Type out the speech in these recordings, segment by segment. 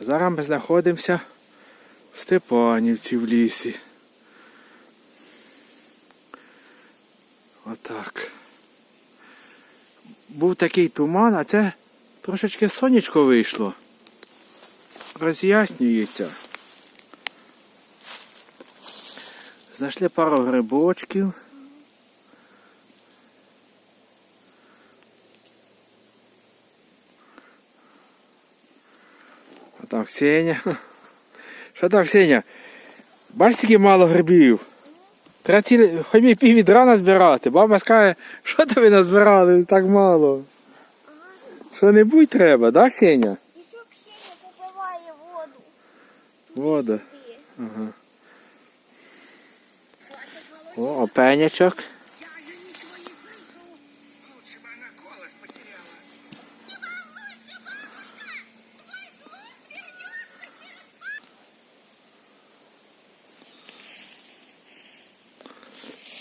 Зараз ми знаходимося в Степанівці в лісі. Отак. Був такий туман, а це трошечки сонечко вийшло. Роз'яснюється. Знайшли пару грибочків. А там Ксеня. Що там, Ксеня? Бачиш, скільки мало грибів. Треба цілі, хоч би пів відра назбирати. Баба скаже, що то ви назбирали так мало. Що-небудь треба, так, Ксеня? І що Ксенія попиває воду? Вода. Ага. О, опенячок.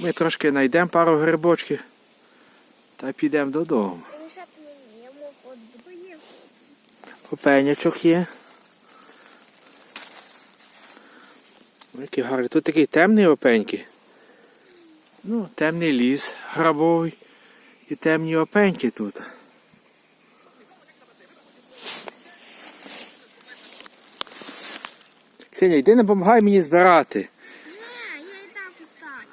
Ми трошки знайдемо пару грибочків та підемо додому. Лишати мені, я мов воду. Поїв. Опенячок є. Які гарні. Тут такий темний опеньки. Ну, темний ліс грабовий і темні опеньки тут. Ксеня, йди не допомагай мені збирати. Не, я і так устала.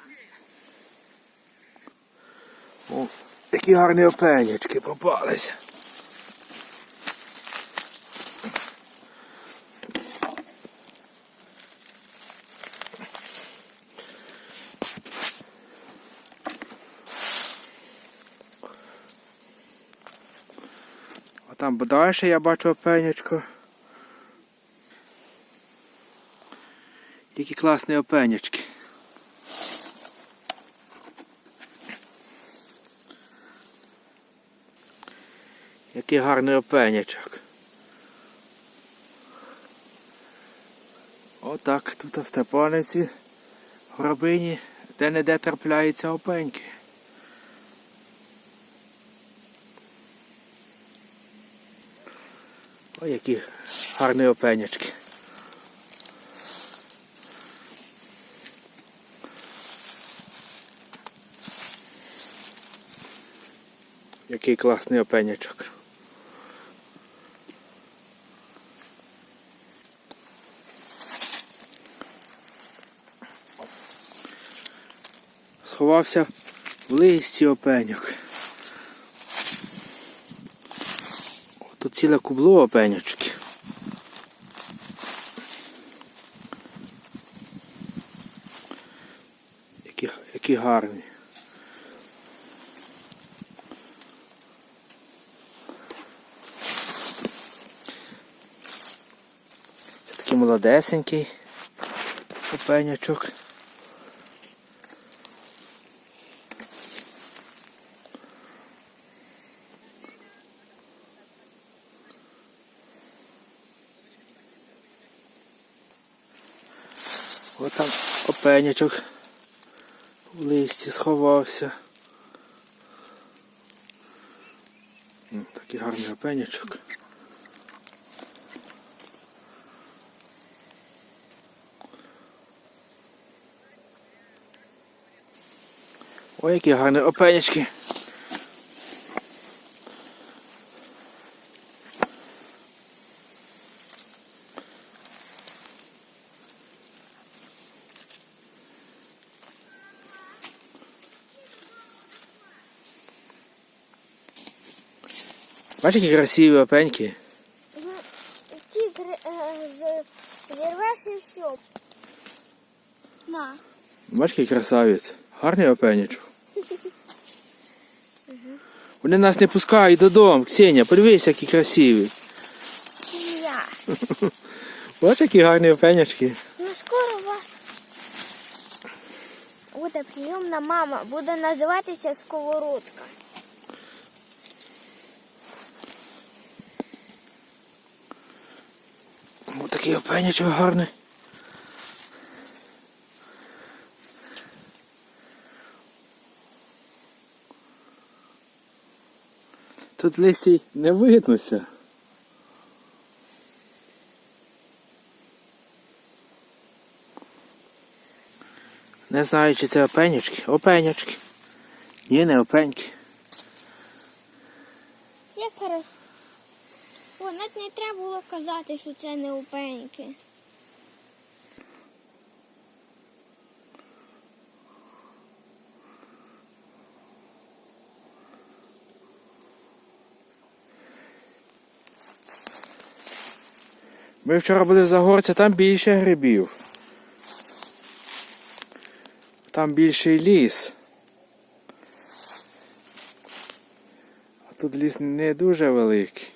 О, які гарні опенячки попалися. А там далі я бачу опенячко. Які класні опенячки. Який гарний опенячок. Отак тут в Степаниці, в Рабині, де-не-де трапляються опеньки. Ой, які гарні опенячки. Який класний опенячок. Сховався в листі опеньок. Тут ціле кубло опенячки. Які, які гарні. Такий молодесенький опенячок. Там опенячок в листі сховався. М, Такий гарний опенячок. Ой, які гарні опенячки. Бачиш, які красиві опеньки? Ті зр- е, зірвеш і все. На. Бачиш, який красавець. Гарний опенячок. Вони нас не пускають додому. Ксенія, подивись, які красиві. Я. Бачиш, які гарні опенячки. Ну скоро вас буде прийомна мама. Буде називатися сковородка. Такий опенячок гарний. Тут листій не виднося. Не знаю, чи це опенячки? Опенячки Ні, не опеньки. Я хорошо. Навіть не треба було казати, що це не упеньки. Ми вчора були в Загорці, там більше грибів. Там більший ліс. А тут ліс не дуже великий.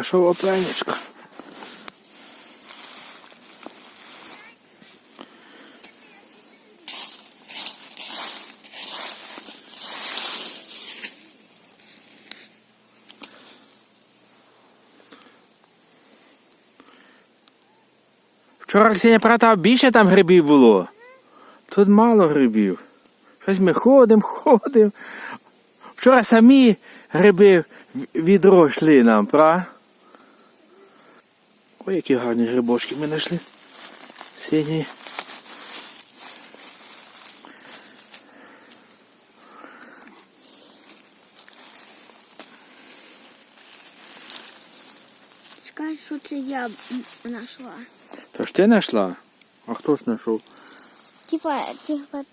Знайшов опенечко. Вчора Ксенія пратав, більше там грибів було. Тут мало грибів. Щось ми ходимо, ходимо. Вчора самі гриби відро йшли нам, пра? Ой, які гарні грибочки ми знайшли. Сині. Скажи, що це я знайшла. То ж ти знайшла? А хто ж знайшов? Типа, типа,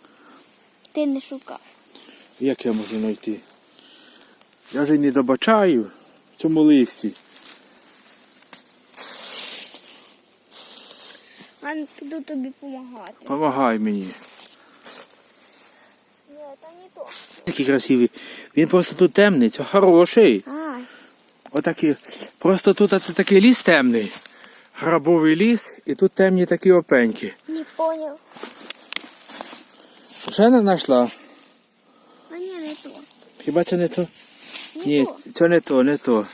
ти не шукав. Як я можу знайти? Я вже й не добачаю в цьому листі. Ладно, піду тобі допомагати. Помагай мені. Ні, це не то. Такий красивий. Він просто тут темний, це хороший. А, Отакий. Просто тут а, такий ліс темний. Грабовий ліс, і тут темні такі опеньки. не поняв. Ще не знайшла? А ні, не то. Хіба це не то? Не Ні, то. це не то, не то.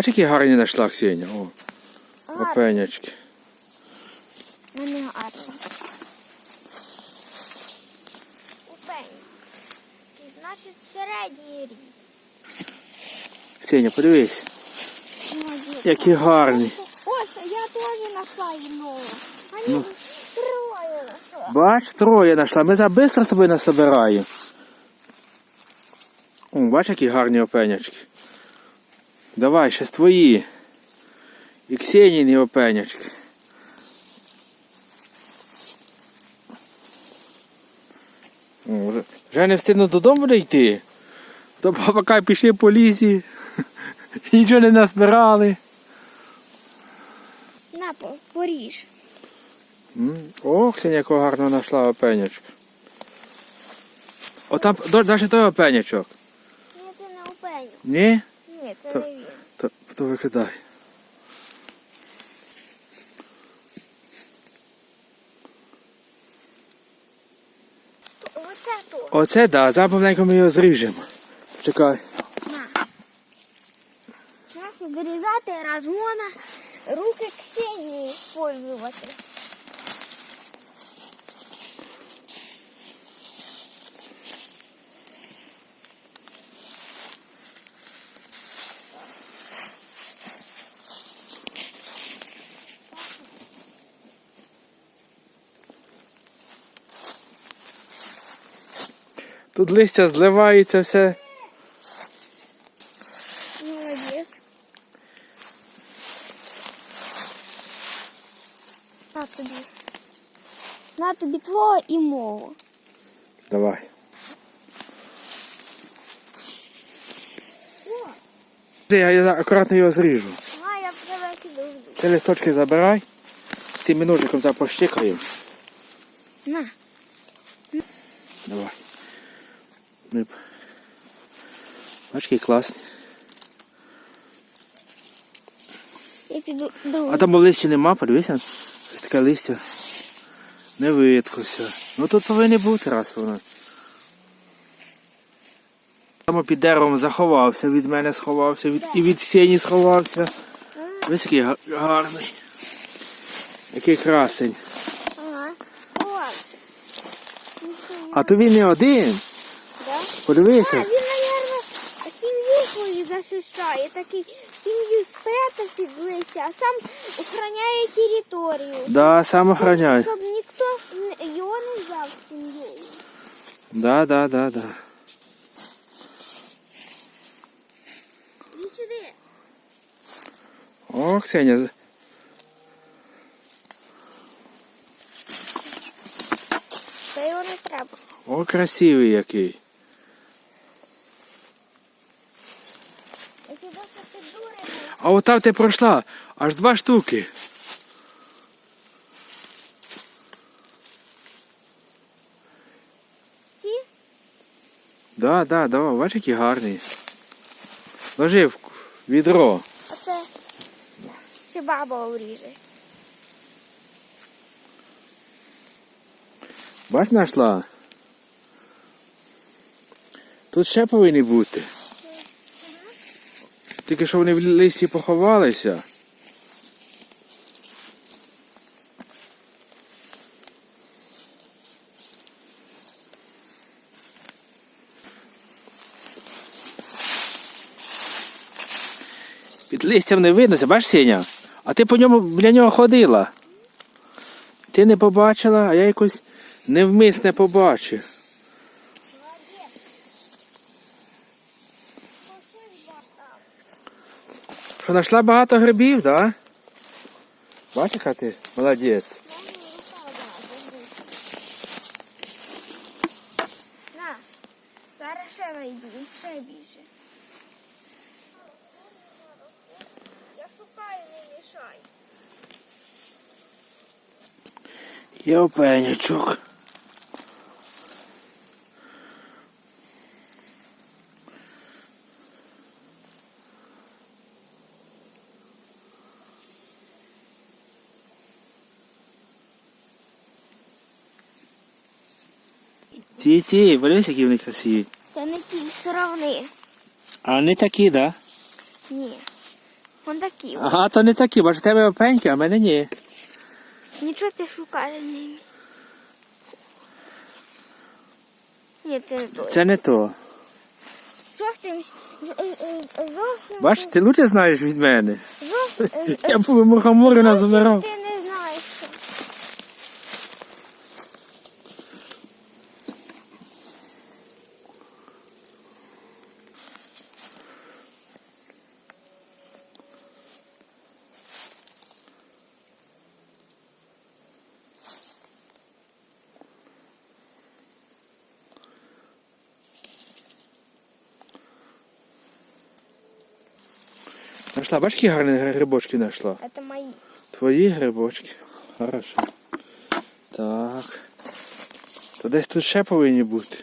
Бачиш, які гарні знайшла Ксеня? О, опенячки. а не гарно. Упень. Значить, середній рік. Ксеня, подивись, які гарні. Ось, я теж знайшла одного. А Ну. троє знайшла. Бач, троє знайшла. Ми за бистро з тобою насобираємо. Бач, які гарні опенячки. Давай, ще твої. І Ксеніні опенячки. О, вже- не встигну додому дійти. То бабака пішли по лісі. Нічого не назбирали. На, поріж. О, Ксеня, якого гарно знайшла опенячка. О, там далі той опенячок. Ні, це не упень. Ні? Ні, це не він. То, викидай. Оце так, Оце зараз повненько ми його зріжемо. Чекай. Зараз вирізати розгона руки Ксенії использувати. Тут листя зливається все. Молодець. На тобі. На тобі твого і мого. Давай. Я, я акуратно його зріжу. а я. Ти листочки забирай. Тим ножиком це пощикаємо. На. Давай. Ми... б- Бач, який класний. Я піду другу. А там листя нема, подивися. Ось таке листя. Не видкося. Ну тут повинні бути раз воно. Там під деревом заховався, від мене сховався, від, і від сіні сховався. Ось який гарний. Який красень. А то він не один. Да? Подивися. А, він, мабуть, сім'ю свою захищає, такий сім'ю спрятався в лисі, а сам охороняє територію. Да, сам охороняє. Щоб ніхто н- його не взяв сім'єю. Да, да, да, да. Іди сюди. О, Ксеня. з- Та його не треба. О, красивий який. А от там ти пройшла. Аж два штуки. Ці? Да, да, давай, бачиш, який гарний. Ложи в відро. Оце ще баба уріже. Бач, знайшла. Тут ще повинні бути. Тільки що вони в листі поховалися. Під листям не виднося, бачиш, Сеня? А ти по ньому біля нього ходила. Ти не побачила, а я якось невмисне побачив. Що знайшла багато грибів, так? Да? Бачиш, яка ти молодець. На, зараз ще найду, ще більше. Я шукаю, не мішай. Є опенячок. Ці, ці, подивись, які вони красиві. Це не ті, сравни. А вони такі, так? Да? Ні. Вон такі. Ага, то не такі, бо ж у тебе опеньки, а в мене ні. Нічого ти шукає ними. Ні, це не то. Це не то. Жовтим, жовтим. Ти лучше знаєш від мене. Жовтим, Я був мухомору назбирав. Ти не знаєш. що. Нашла, бачиш, які гарні грибочки знайшла? Це мої. Твої грибочки. Хорошо. Так. То десь тут ще повинні бути.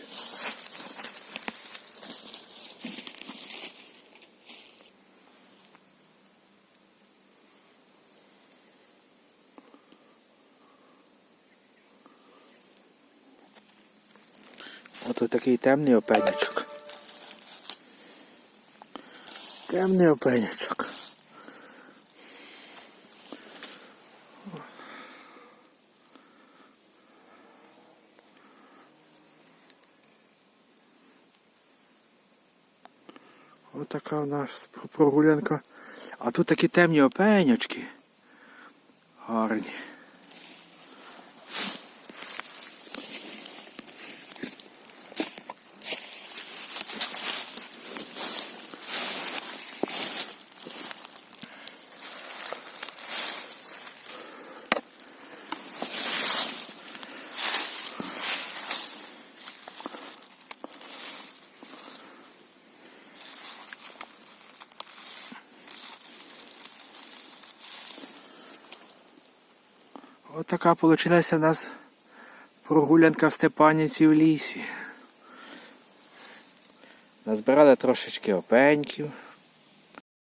Ото такий темний опенячок. Темний опенячок. Ось така у нас прогулянка. А тут такі темні опенячки. Гарні. Ось така вийшла у нас прогулянка в Степаніці в лісі. Назбирали трошечки опеньків.